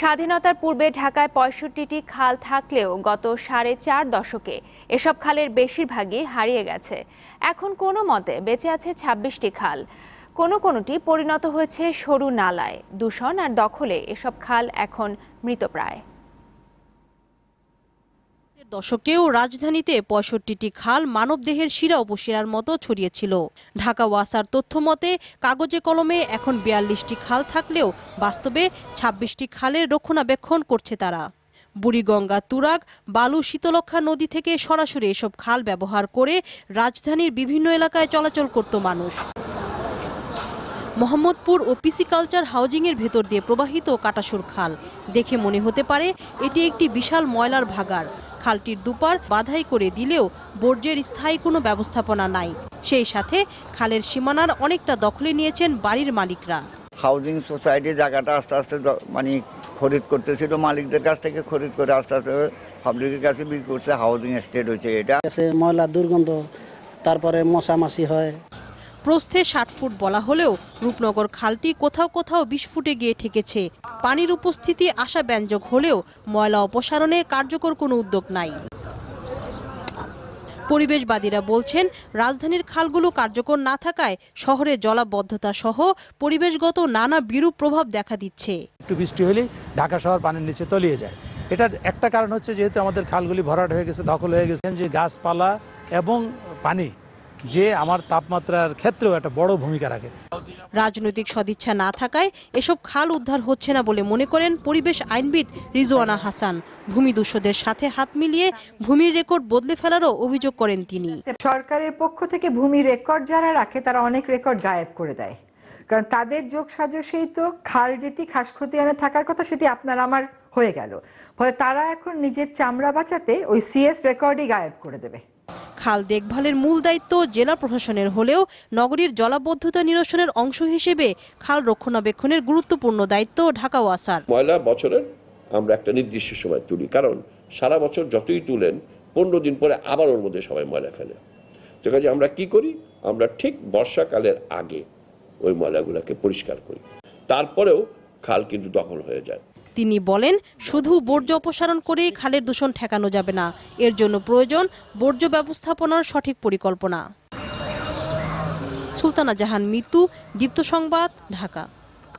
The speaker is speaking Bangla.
স্বাধীনতার পূর্বে ঢাকায় পঁয়ষট্টিটি খাল থাকলেও গত সাড়ে চার দশকে এসব খালের বেশিরভাগই হারিয়ে গেছে। এখন কোনো মতে বেঁচে আছে ছাব্বিশটি খাল। কোনো কোনোটি পরিণত হয়েছে সরু নালায়। দূষণ আর দখলে এসব খাল এখন মৃতপ্রায়। দশকেও রাজধানীতে পঁয়ষট্টিটি খাল মানবদেহের শিরা উপশিরার মতো ছড়িয়েছিল। ঢাকা ওয়াসার তথ্য মতে, কাগজে কলমে এখন বিয়াল্লিশটি খাল থাকলেও বাস্তবে ছাব্বিশটি খালের রক্ষণাবেক্ষণ করছে তারা। বুড়িগঙ্গা, তুরাগ, বালু শীতলক্ষা নদী থেকে সরাসরি এসব খাল ব্যবহার করে রাজধানীর বিভিন্ন এলাকায় চলাচল করত মানুষ। মোহাম্মদপুর ও পিসি পিসিকালচার হাউজিংয়ের ভেতর দিয়ে প্রবাহিত কাটাসুর খাল। দেখে মনে হতে পারে, এটি একটি বিশাল ময়লার ভাগার খালটির দুপার বাধাই করে দিলেও বর্জ্যের স্থায়ী কোনো ব্যবস্থাপনা নাই। সেই সাথে খালের সীমানার অনেকটা দখলে নিয়েছেন বাড়ির মালিকরা। হাউজিং সোসাইটি জায়গাটা আস্তে আস্তে মানে খরিদ করতেছিল মালিকদের কাছ থেকে খরিদ করে আস্তে আস্তে পাবলিকের কাছে বিক্রি করছে হাউজিং এস্টেট হচ্ছে এটা। ময়লা দুর্গন্ধ তারপরে মশামাছি হয়। প্রস্থে ষাট ফুট বলা হলেও রূপনগর খালটি কোথাও কোথাও বিশ ফুটে গিয়ে ঠেকেছে। পানির উপস্থিতি আশাব্যঞ্জক হলেও ময়লা অপসারণে কার্যকর কোনো উদ্যোগ নাই। পরিবেশবাদীরা বলছেন, রাজধানীর খালগুলো কার্যকর না থাকায় শহরে জলাবদ্ধতা সহ পরিবেশগত নানা বিরূপ প্রভাব দেখা দিচ্ছে। একটু বৃষ্টি হলে ঢাকা শহর পানির নিচে তলিয়ে যায়। এটার একটা কারণ হচ্ছে যেহেতু আমাদের খালগুলি ভরাট হয়ে গেছে, দখল হয়ে গেছে, যে গাছপালা এবং পানি। যে আমার তাপমাত্রার ক্ষেত্রেও একটা বড় ভূমিকা রাখে। রাজনৈতিক সদিচ্ছা না থাকায় এসব খাল উদ্ধার হচ্ছে না বলে মনে করেন পরিবেশ আইনবিদ রিজওয়ানা হাসান। ভূমিদস্যুদের সাথে হাত মিলিয়ে ভূমির রেকর্ড বদলে ফেলারও অভিযোগ করেন তিনি। সরকারের পক্ষ থেকে ভূমি রেকর্ড যারা রাখে তারা অনেক রেকর্ড গায়েব করে দেয়। কারণ তাদের যোগ সাজসেই তো খাল যেটি খাস খতিয়ানে থাকার কথা সেটি আপনার আমার হয়ে গেল। ফলে তারা এখন নিজের চামড়া বাঁচাতে ওই সিএস রেকর্ডই গায়েব করে দেবে। খাল দেখভালের মূল দায়িত্ব জেলা প্রশাসনের হলেও নগরীর জলাবদ্ধতা নিরসনের অংশ হিসেবে খাল রক্ষণাবেক্ষণের গুরুত্বপূর্ণ দায়িত্ব ঢাকা ওয়াসার ময়লা বছরের আমরা একটা নির্দিষ্ট সময় তুলি, কারণ সারা বছর যতই তুলেন, পনেরো দিন পরে আবার ওর মধ্যে সবাই ময়লা ফেলে। তো কাজে আমরা কি করি? আমরা ঠিক বর্ষাকালের আগে ওই ময়লাগুলোকে পরিষ্কার করি। তারপরেও খাল কিন্তু দখল হয়ে যায়। তিনি বলেন, শুধু বর্জ্য অপসারণ করে খালের দূষণ ঠেকানো যাবে না। এর জন্য প্রয়োজন বর্জ্য ব্যবস্থাপনার সঠিক পরিকল্পনা। সুলতানা জাহান মিতু দীপ্ত সংবাদ, ঢাকা।